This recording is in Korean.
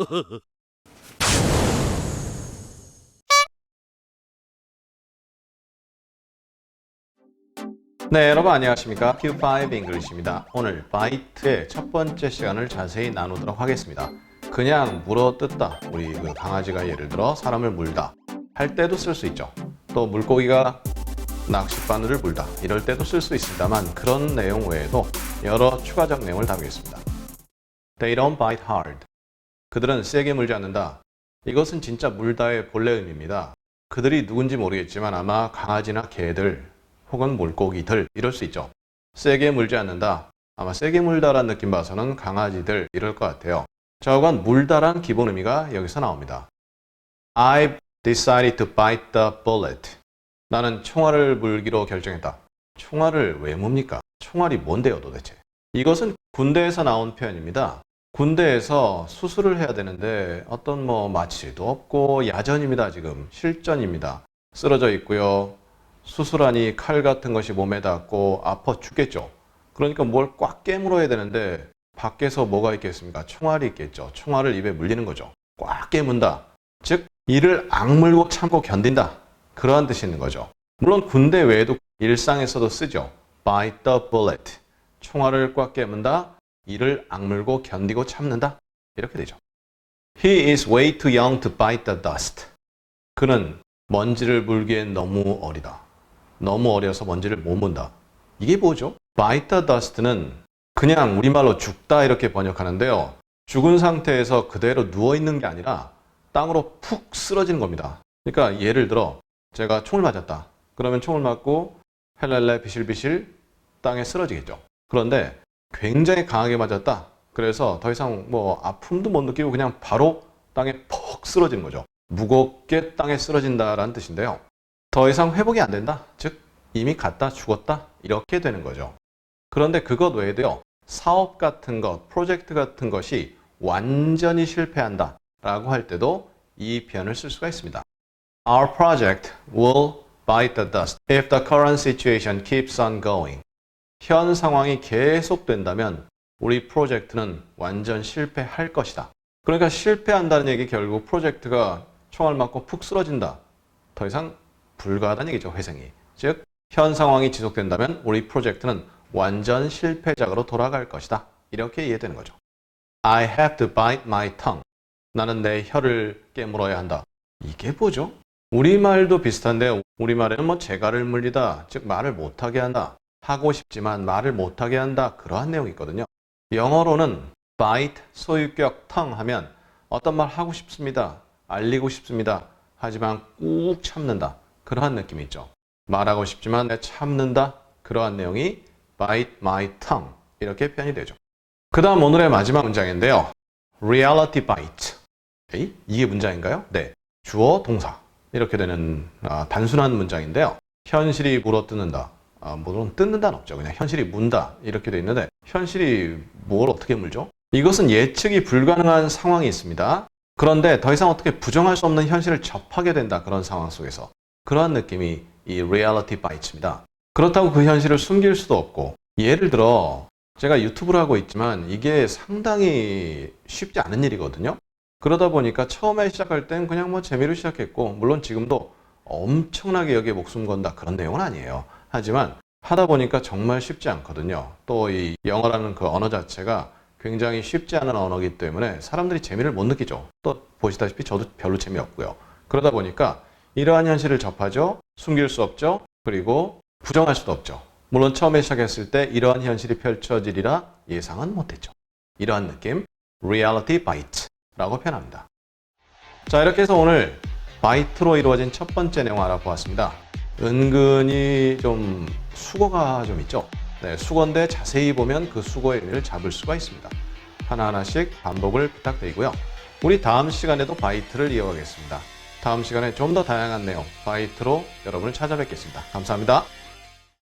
네, 여러분 안녕하십니까? Q5 English입니다. 오늘 바이트의 첫 번째 시간을 자세히 나누도록 하겠습니다. 그냥 물어 뜯다. 우리 그 강아지가 예를 들어 사람을 물다. 할 때도 쓸 수 있죠. 또 물고기가 낚싯바늘을 물다. 이럴 때도 쓸 수 있습니다만 그런 내용 외에도 여러 추가적 내용을 담겠습니다. They don't bite hard. 그들은 세게 물지 않는다. 이것은 진짜 물다의 본래 의미입니다. 그들이 누군지 모르겠지만 아마 강아지나 개들 혹은 물고기들 이럴 수 있죠. 세게 물지 않는다. 아마 세게 물다란 느낌 봐서는 강아지들 이럴 것 같아요. 저건 물다란 기본 의미가 여기서 나옵니다. I've decided to bite the bullet. 나는 총알을 물기로 결정했다. 총알을 왜 뭡니까? 총알이 뭔데요 도대체? 이것은 군대에서 나온 표현입니다. 군대에서 수술을 해야 되는데 어떤 뭐 마취도 없고 야전입니다 지금 실전입니다. 쓰러져 있고요. 수술하니 칼 같은 것이 몸에 닿고 아파 죽겠죠. 그러니까 뭘 꽉 깨물어야 되는데 밖에서 뭐가 있겠습니까? 총알이 있겠죠. 총알을 입에 물리는 거죠. 꽉 깨문다. 즉 이를 악물고 참고 견딘다. 그러한 뜻이 있는 거죠. 물론 군대 외에도 일상에서도 쓰죠. bite the bullet. 총알을 꽉 깨문다. 이를 악물고 견디고 참는다. 이렇게 되죠. He is way too young to bite the dust. 그는 먼지를 물기엔 너무 어리다. 너무 어려서 먼지를 못 문다. 이게 뭐죠? bite the dust는 그냥 우리말로 죽다 이렇게 번역하는데요. 죽은 상태에서 그대로 누워 있는 게 아니라 땅으로 푹 쓰러지는 겁니다. 그러니까 예를 들어 제가 총을 맞았다. 그러면 총을 맞고 헬렐레 비실비실 땅에 쓰러지겠죠. 그런데 굉장히 강하게 맞았다. 그래서 더 이상 뭐 아픔도 못 느끼고 그냥 바로 땅에 퍽 쓰러지는 거죠. 무겁게 땅에 쓰러진다라는 뜻인데요. 더 이상 회복이 안 된다. 즉 이미 갔다 죽었다. 이렇게 되는 거죠. 그런데 그것 외에도요. 사업 같은 것, 프로젝트 같은 것이 완전히 실패한다. 라고 할 때도 이 표현을 쓸 수가 있습니다. Our project will bite the dust if the current situation keeps on going. 현 상황이 계속된다면 우리 프로젝트는 완전 실패할 것이다. 그러니까 실패한다는 얘기 결국 프로젝트가 총알 맞고 푹 쓰러진다. 더 이상 불가하다는 얘기죠, 회생이. 즉, 현 상황이 지속된다면 우리 프로젝트는 완전 실패작으로 돌아갈 것이다. 이렇게 이해되는 거죠. I have to bite my tongue. 나는 내 혀를 깨물어야 한다. 이게 뭐죠? 우리말도 비슷한데 우리말에는 뭐 재갈을 물리다, 즉 말을 못하게 한다. 하고 싶지만 말을 못하게 한다. 그러한 내용이 있거든요. 영어로는 bite, 소유격 tongue 하면 어떤 말 하고 싶습니다. 알리고 싶습니다. 하지만 꾹 참는다. 그러한 느낌이 있죠. 말하고 싶지만 내 참는다. 그러한 내용이 bite my tongue. 이렇게 표현이 되죠. 그 다음 오늘의 마지막 문장인데요. reality bite. 에이? 이게 문장인가요? 네. 주어, 동사. 이렇게 되는 아, 단순한 문장인데요. 현실이 물어뜯는다. 아, 물론 뜯는다는 없죠. 그냥 현실이 문다. 이렇게 돼 있는데 현실이 뭘 어떻게 물죠? 이것은 예측이 불가능한 상황이 있습니다. 그런데 더 이상 어떻게 부정할 수 없는 현실을 접하게 된다. 그런 상황 속에서. 그러한 느낌이 이 reality bites입니다. 그렇다고 그 현실을 숨길 수도 없고 예를 들어 제가 유튜브를 하고 있지만 이게 상당히 쉽지 않은 일이거든요. 그러다 보니까 처음에 시작할 땐 그냥 뭐 재미로 시작했고 물론 지금도 엄청나게 여기에 목숨 건다 그런 내용은 아니에요. 하지만 하다 보니까 정말 쉽지 않거든요. 또 이 영어라는 그 언어 자체가 굉장히 쉽지 않은 언어이기 때문에 사람들이 재미를 못 느끼죠. 또 보시다시피 저도 별로 재미없고요. 그러다 보니까 이러한 현실을 접하죠. 숨길 수 없죠. 그리고 부정할 수도 없죠. 물론 처음에 시작했을 때 이러한 현실이 펼쳐지리라 예상은 못했죠. 이러한 느낌, reality bite라고 표현합니다. 자, 이렇게 해서 오늘 바이트로 이루어진 첫 번째 내용 알아보았습니다. 은근히 좀 수고가 좀 있죠. 네, 수고인데 자세히 보면 그 수고의 의미를 잡을 수가 있습니다. 하나하나씩 반복을 부탁드리고요. 우리 다음 시간에도 바이트를 이어가겠습니다. 다음 시간에 좀 더 다양한 내용, 바이트로 여러분을 찾아뵙겠습니다. 감사합니다.